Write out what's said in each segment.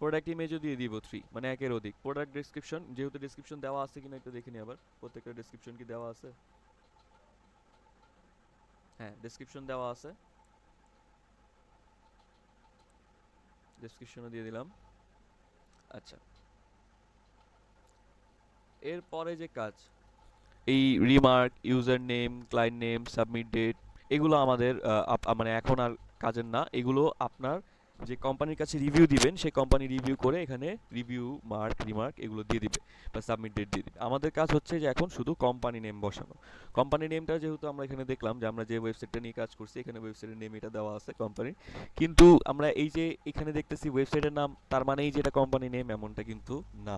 Product ইমেজও দিয়ে দিব three মানে একের অধিক। প্রোডাক্ট ডেসক্রিপশন যেহেতু ডেসক্রিপশন দেওয়া আছে কিনা একটু দেখে আবার। প্রত্যেকটা ডেসক্রিপশন কি দেওয়া আছে? হ্যাঁ ডেসক্রিপশন দেওয়া আছে। ডেসক্রিপশনও দিয়ে দিলাম। আচ্ছা। এরপরে যে কাজ, এই remark user name client name submit date এগুলো আমাদের মানে এখন আর কাজের না। এগুলো আপনার যে কোম্পানির কাছে রিভিউ দিবেন, সেই কোম্পানি রিভিউ করে এখানে রিভিউ মার্ক রিমার্ক এগুলো দিয়ে দিবে বা সাবমিট ডেট দিয়ে দিবে। আমাদের কাজ হচ্ছে যে এখন শুধু কোম্পানি নেম বসানো। কোম্পানি নেমটা যেহেতু আমরা এখানে দেখলাম যে আমরা যে ওয়েবসাইটটা নিয়ে কাজ করছি, এখানে ওয়েবসাইটের নেম এটা দেওয়া আছে কোম্পানির কিন্তু আমরা এই যে এখানে দেখতেছি ওয়েবসাইটের নাম, তার মানে এই যে এটা কোম্পানি নেম এমনটা কিন্তু না।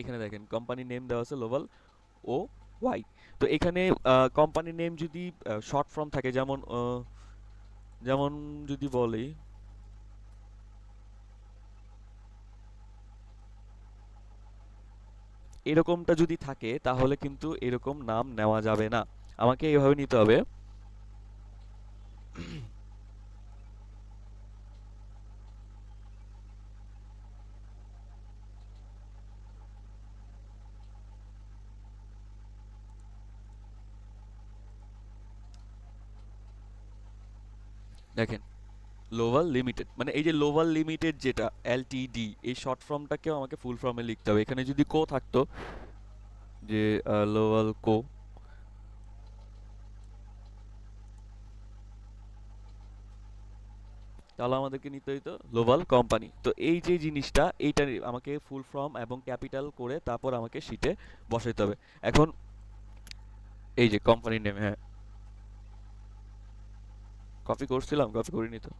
এখানে দেখেন কোম্পানি নেম দেওয়া আছে লোভাল ও ওয়াই তো এখানে কোম্পানি নেম যদি শর্ট ফর্ম থাকে, যেমন যেমন যদি বলি এরকমটা যদি থাকে, তাহলে কিন্তু এরকম নাম নেওয়া যাবে না। আমাকে এইভাবে নিতে হবে। দেখেন লোভাল লিমিটেড মানে এই যে লোভাল লিমিটেড যেটা এলটিডি এই শর্ট ফর্মটাকেও আমাকে ফুল ফর্মে লিখতে হবে। এখানে যদি কো থাকতো, যে লোভাল কো তাহলে আমাদেরকে নিতে হইতো লোভাল কোম্পানি তো এই যে জিনিসটা, এইটা আমাকে ফুল ফর্ম এবং ক্যাপিটাল করে তারপর আমাকে শিটে বসাইতে হবে। এখন, এই যে কোম্পানির নেমে হ্যাঁ। কপি করছিলাম কপি করিনি তো।